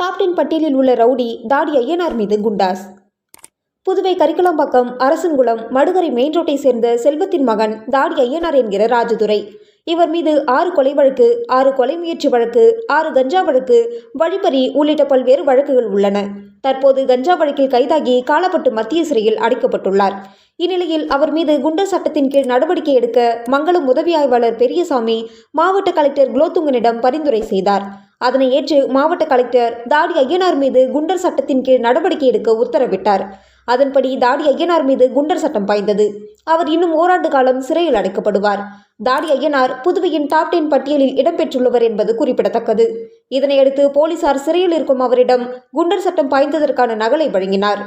டாப்டின் பட்டியலில் உள்ள ரவுடி தாடி ஐயனார் மீது குண்டாஸ். புதுவை கரிக்குளம்பாக்கம் அரசன்குளம் மடுகரை மெயின் ரோட்டை சேர்ந்த செல்வத்தின் மகன் தாடி ஐயனார் என்கிற ராஜதுரை. இவர் மீது ஆறு கொலை வழக்கு ஆறு கொலை முயற்சி வழக்கு ஆறு கஞ்சா வழக்கு வழிப்பறி உள்ளிட்ட பல்வேறு வழக்குகள் உள்ளன. தற்போது கஞ்சா வழக்கில் கைதாகி காலப்பட்டு மத்திய சிறையில் அடைக்கப்பட்டுள்ளார். இந்நிலையில் அவர் மீது குண்டர் சட்டத்தின் கீழ் நடவடிக்கை எடுக்க மங்களம் உதவி ஆய்வாளர் பெரியசாமி மாவட்ட கலெக்டர் குலோத்துங்கனிடம் பரிந்துரை செய்தார். அதனை ஏற்று மாவட்ட கலெக்டர் தாடி ஐயனார் மீது குண்டர் சட்டத்தின் கீழ் நடவடிக்கை எடுக்க உத்தரவிட்டார். அதன்படி தாடி ஐயனார் மீது குண்டர் சட்டம் பாய்ந்தது. அவர் இன்னும் ஓராண்டு காலம் சிறையில் அடைக்கப்படுவார். தாடி ஐயனார் புதுவையின் டாப் டென் பட்டியலில் இடம்பெற்றுள்ளவர் என்பது குறிப்பிடத்தக்கது. இதனையடுத்து போலீசார் சிறையில் இருக்கும் அவரிடம் குண்டர் சட்டம் பாய்ந்ததற்கான நகலை வழங்கினார்.